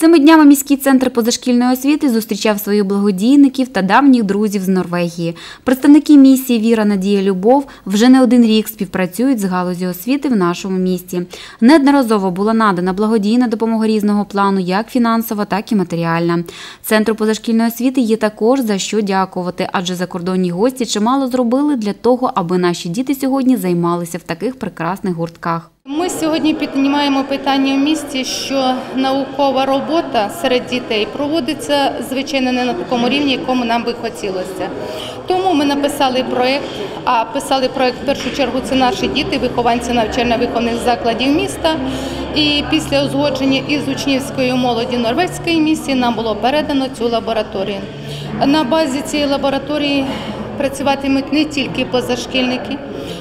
Цими днями міський центр позашкільної освіти зустрічав своїх благодійників та давніх друзів з Норвегії. Представники місії Віра, Надія, Любов вже не один рік співпрацюють з галузі освіти в нашому місті. Неодноразово була надана благодійна допомога різного плану, як фінансова, так і матеріальна. Центру позашкільної освіти є також за що дякувати, адже закордонні гості чимало зробили для того, аби наші діти сьогодні займалися в таких прекрасних гуртках. Ми сьогодні піднімаємо питання в місті, що наукова робота серед дітей проводиться звичайно не на такому рівні, якому нам би хотілося. Тому ми написали проєкт, а писали проєкт в першу чергу це наші діти, вихованці навчально-виховних закладів міста. І після узгодження із учнівською молоді норвезької місії нам було передано цю лабораторію. На базі цієї лабораторії працюватимуть не тільки позашкільники,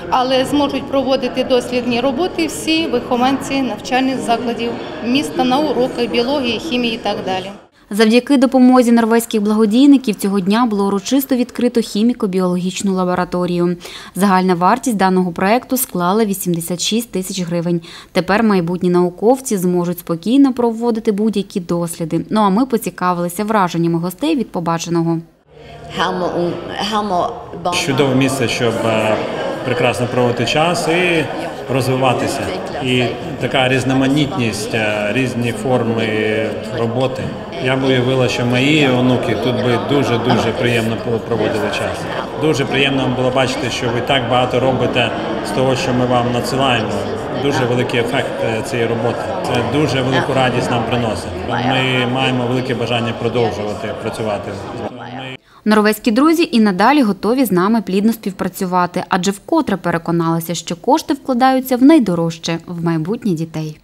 але зможуть проводити дослідні роботи всі вихованці навчальних закладів міста на уроках біології, хімії і так далі. Завдяки допомозі норвезьких благодійників цього дня було урочисто відкрито хіміко-біологічну лабораторію. Загальна вартість даного проекту склала 86 тисяч гривень. Тепер майбутні науковці зможуть спокійно проводити будь-які досліди. Ну а ми поцікавилися враженнями гостей від побаченого. Чудове місце, щоб е, прекрасно проводити час і розвиватися. І така різноманітність, е, різні форми роботи. Я б уявила, що мої онуки тут би дуже дуже приємно проводили час. Дуже приємно було бачити, що ви так багато робите з того, що ми вам надсилаємо. Дуже великий ефект е, цієї роботи. Це дуже велику радість нам приносить. Ми маємо велике бажання продовжувати працювати. Норвезькі друзі і надалі готові з нами плідно співпрацювати, адже вкотре переконалися, що кошти вкладаються в найдорожче в майбутнє дітей.